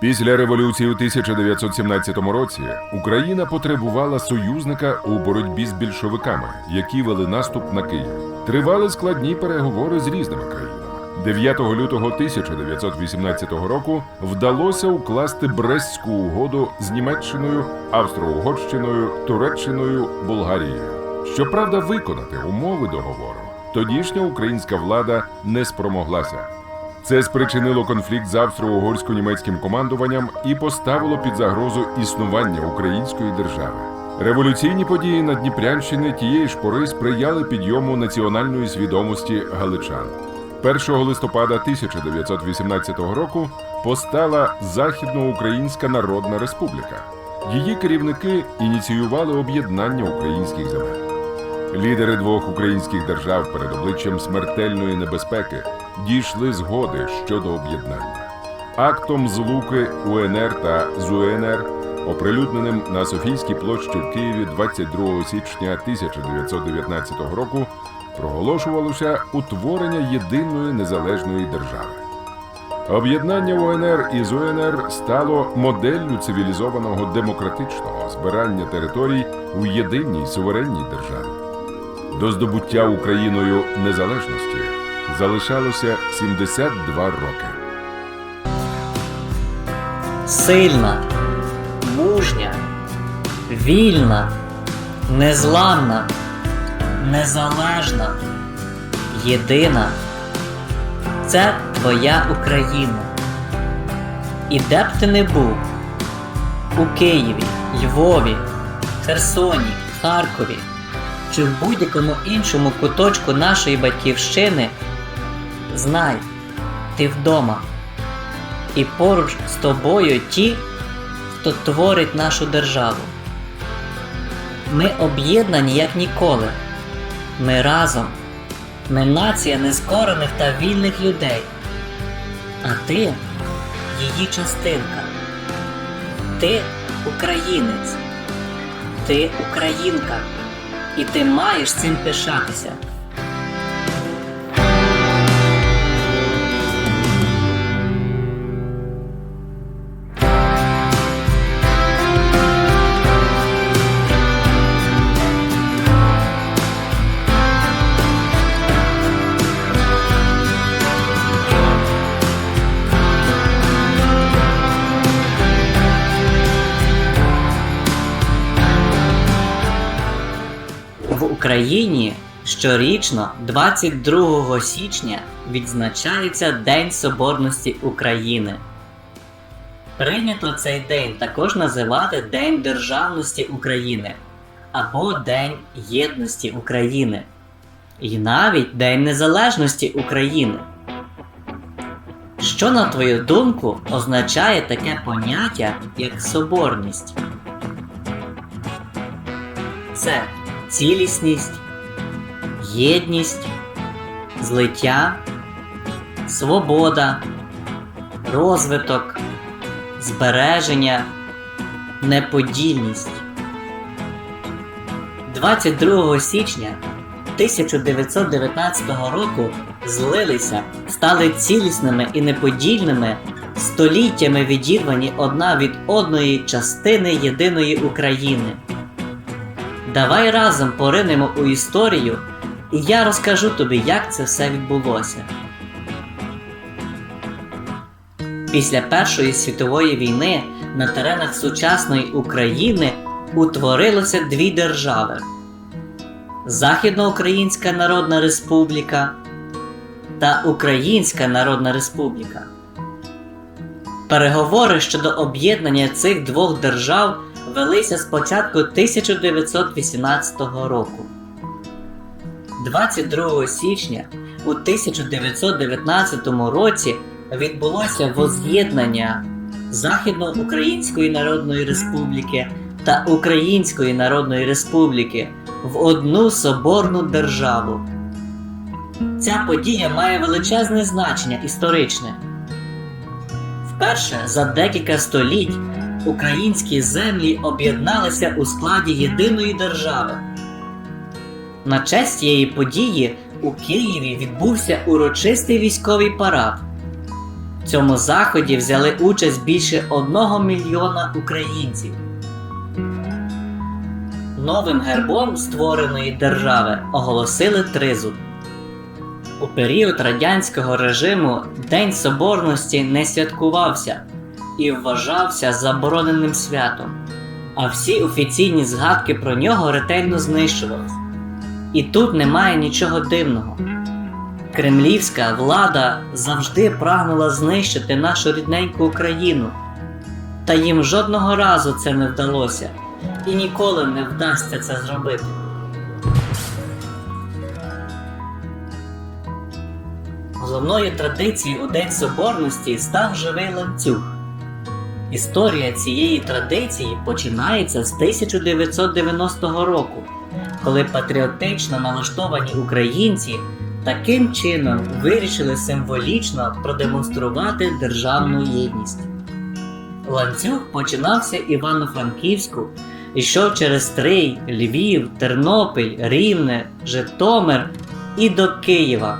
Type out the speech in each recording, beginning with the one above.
Після революції у 1917 році Україна потребувала союзника у боротьбі з більшовиками, які вели наступ на Київ. Тривали складні переговори з різними країнами. 9 лютого 1918 року вдалося укласти Брестську угоду з Німеччиною, Австро-Угорщиною, Туреччиною, Болгарією. Щоправда, виконати умови договору тодішня українська влада не спромоглася. Це спричинило конфлікт з австро-угорсько-німецьким командуванням і поставило під загрозу існування української держави. Революційні події на Дніпрянщині тієї ж пори сприяли підйому національної свідомості галичан. 1 листопада 1918 року постала Західноукраїнська Народна Республіка. Її керівники ініціювали об'єднання українських земель. Лідери двох українських держав перед обличчям смертельної небезпеки дійшли згоди щодо об'єднання. Актом злуки УНР та ЗУНР, оприлюдненим на Софійській площі в Києві 22 січня 1919 року, проголошувалося утворення єдиної незалежної держави. Об'єднання УНР і ЗУНР стало моделлю цивілізованого демократичного збирання територій у єдиній суверенній державі. До здобуття Україною незалежності залишалося 72 роки. сильна, мужня, вільна, незламна, незалежна, єдина. Це твоя Україна. І де б ти не був у Києві, Львові, Херсоні, Харкові чи в будь-якому іншому куточку нашої батьківщини, знай, ти вдома і поруч з тобою ті, хто творить нашу державу. Ми об'єднані як ніколи. Ми разом. Ми нація нескорених та вільних людей. А ти її частинка. Ти українець. Ти українка. І ти маєш цим пишатися. Україні щорічно 22 січня відзначається День Соборності України. Прийнято цей день також називати День Державності України або День Єдності України і навіть День Незалежності України. Що, на твою думку, означає таке поняття, як соборність? Це цілісність, єдність, злиття, свобода, розвиток, збереження, неподільність. 22 січня 1919 року злилися, стали цілісними і неподільними, століттями відірвані одна від одної частини єдиної України. Давай разом поринемо у історію, і я розкажу тобі, як це все відбулося. Після Першої світової війни на теренах сучасної України утворилося дві держави: Західноукраїнська Народна Республіка та Українська Народна Республіка. Переговори щодо об'єднання цих двох держав велися з початку 1918 року. 22 січня у 1919 році відбулося воз'єднання Західноукраїнської Народної Республіки та Української Народної Республіки в одну соборну державу. Ця подія має величезне значення історичне. Вперше за декілька століть українські землі об'єдналися у складі єдиної держави. На честь цієї події у Києві відбувся урочистий військовий парад. В цьому заході взяли участь більше одного мільйона українців. Новим гербом створеної держави оголосили тризуб. У період радянського режиму День Соборності не святкувався і вважався забороненим святом, а всі офіційні згадки про нього ретельно знищувались. І тут немає нічого дивного. Кремлівська влада завжди прагнула знищити нашу рідненьку Україну, та їм жодного разу це не вдалося і ніколи не вдасться це зробити. Головною традицією у День Соборності став живий ланцюг. Історія цієї традиції починається з 1990 року, коли патріотично налаштовані українці таким чином вирішили символічно продемонструвати державну єдність. Ланцюг починався Івано-Франківську, йшов через Стрий, Львів, Тернопіль, Рівне, Житомир і до Києва.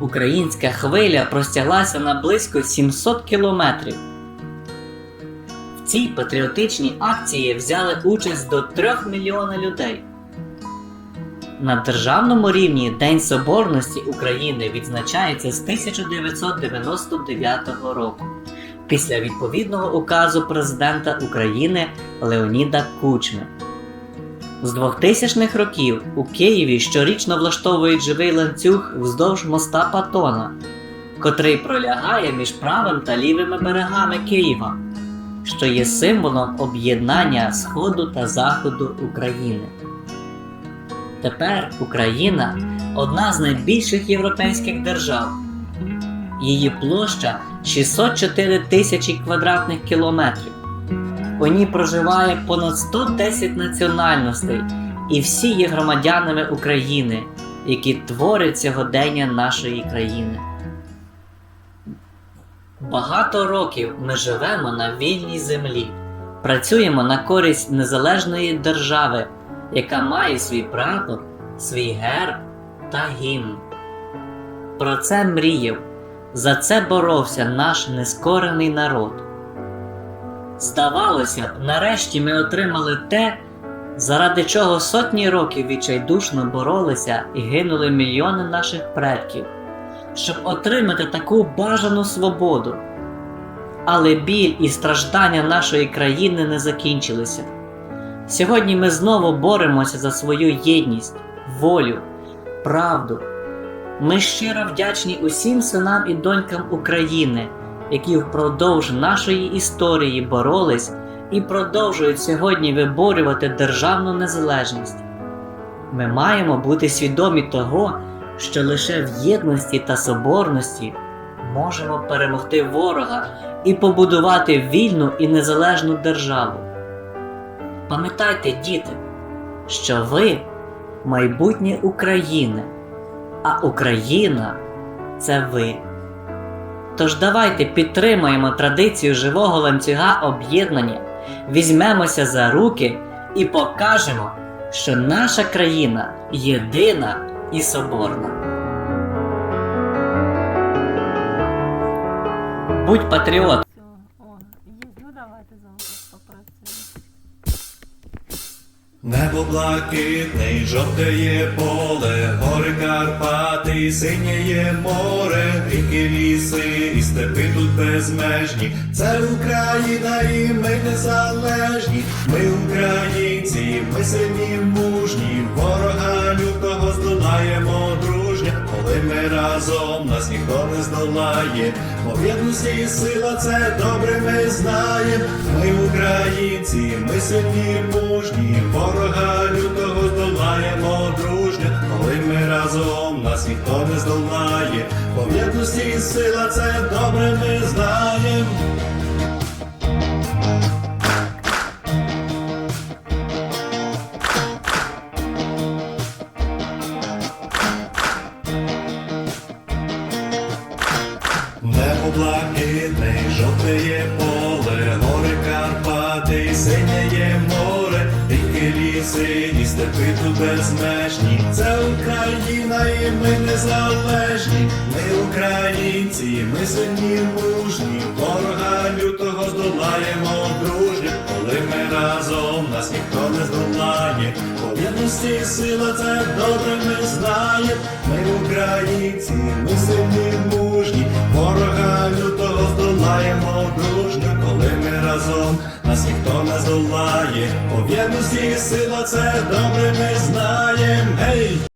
Українська хвиля простяглася на близько 700 кілометрів. Цій патріотичній акції взяли участь до 3 мільйона людей. На державному рівні День Соборності України відзначається з 1999 року після відповідного указу президента України Леоніда Кучми. З 2000-х років у Києві щорічно влаштовують живий ланцюг вздовж моста Патона, котрий пролягає між правим та лівими берегами Києва, що є символом об'єднання Сходу та Заходу України. Тепер Україна одна з найбільших європейських держав. Її площа 604 тисячі квадратних кілометрів. У ній проживає понад 110 національностей, і всі є громадянами України, які творять сьогодення нашої країни. Багато років ми живемо на вільній землі, працюємо на користь незалежної держави, яка має свій прапор, свій герб та гімн. Про це мріяв, за це боровся наш нескорений народ. Здавалося б, нарешті ми отримали те, заради чого сотні років відчайдушно боролися і гинули мільйони наших предків, щоб отримати таку бажану свободу. Але біль і страждання нашої країни не закінчилися. Сьогодні ми знову боремося за свою єдність, волю, правду. Ми щиро вдячні усім синам і донькам України, які впродовж нашої історії боролись і продовжують сьогодні виборювати державну незалежність. Ми маємо бути свідомі того, що лише в єдності та соборності можемо перемогти ворога і побудувати вільну і незалежну державу. Пам'ятайте, діти, що ви майбутнє України, а Україна це ви. Тож давайте підтримаємо традицію живого ланцюга об'єднання, візьмемося за руки і покажемо, що наша країна єдина і соборна. Будь патріот. Все, о, є. Ну давайте зараз попрацюємо. Небо блакитний, жовтеє поле, гори Карпати, синєє море, ріки ліси і степи тут безмежні. Це Україна і ми незалежні. Ми українці, ми сильні, мужні, здолаємо дружня. Коли ми разом, нас ніхто не здолає. Бо єдності сила це добре ми знаємо. Ми українці, ми сильні, мужні, ворога лютого здолаємо дружня. Коли ми разом, нас ніхто не здолає. Бо єдності сила це добре ми знаємо. Жовтеє поле, гори Карпати, синєє море, ріки ліс ліси, і степи тут безмежні. Це Україна, і ми незалежні. Ми українці, ми сильні, мужні. Ворога лютого здолаємо дружньо, коли ми разом нас ніхто не здолає. По сила це добре ми знаємо. Ми українці, ми сильні, мужні. Ворога лютого здолаємо дружньо, коли ми разом нас ніхто не здолає. По єдності сила це добре ми знаємо. Гей!